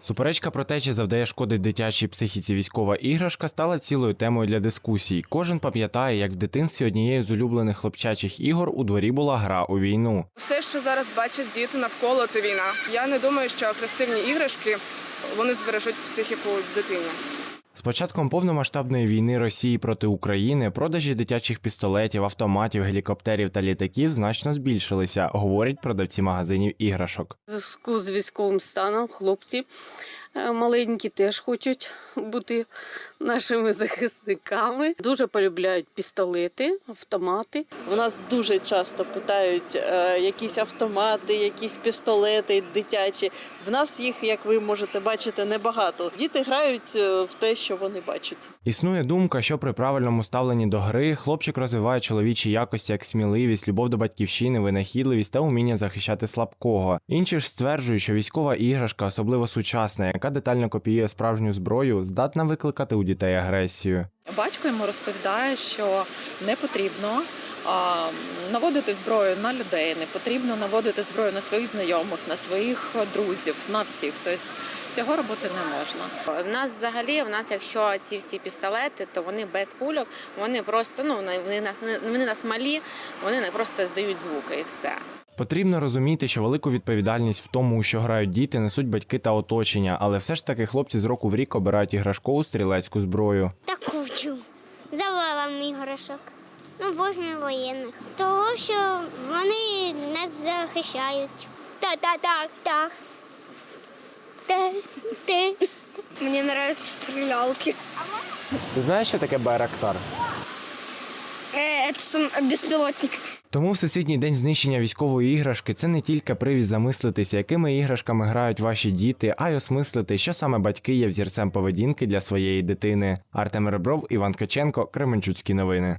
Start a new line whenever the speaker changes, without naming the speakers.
Суперечка про те, чи завдає шкоди дитячій психіці військова іграшка, стала цілою темою для дискусій. Кожен пам'ятає, як в дитинстві однією з улюблених хлопчачих ігор у дворі була гра у війну.
Все, що зараз бачать діти навколо, це війна. Я не думаю, що агресивні іграшки вони збережуть психіку дитині.
З початком повномасштабної війни Росії проти України продажі дитячих пістолетів, автоматів, гелікоптерів та літаків значно збільшилися, говорять продавці магазинів іграшок.
Зв'язку з військовим станом хлопці маленькі теж хочуть бути нашими захисниками. Дуже полюбляють пістолети, автомати.
У нас дуже часто питають е, якісь автомати, якісь пістолети дитячі. В нас їх, як ви можете бачити, небагато. Діти грають е, в те, що вони бачать.
Існує думка, що при правильному ставленні до гри хлопчик розвиває чоловічі якості як сміливість, любов до батьківщини, винахідливість та уміння захищати слабкого. Інші ж стверджують, що військова іграшка, особливо сучасна, яка детально копіює справжню зброю, здатна викликати у дітей агресію.
Батько йому розповідає, що не потрібно наводити зброю на людей, не потрібно наводити зброю на своїх знайомих, на своїх друзів, на всіх. Тобто цього робити не можна.
В нас взагалі, в нас, якщо ці всі пістолети, то вони без кульок, вони просто ну вони нас не вони нас малі, вони не просто здають звуки і все.
Потрібно розуміти, що велику відповідальність в тому, що грають діти, несуть батьки та оточення, але все ж таки хлопці з року в рік обирають іграшкову стрілецьку зброю.
Та кучу. Завалом іграшок. Ну, божньо воєнних. Того, що вони нас захищають. Так, так, так, так. Те, те. Мені подобаються стрілялки.
Ти знаєш, що таке байрактар?
Е, це безпілотник.
Тому Всесвітній день знищення військової іграшки це не тільки привід замислитися, якими іграшками грають ваші діти, а й осмислити, що саме батьки є взірцем поведінки для своєї дитини. Артем Ребров, Іван Каченко, Кременчуцькі новини.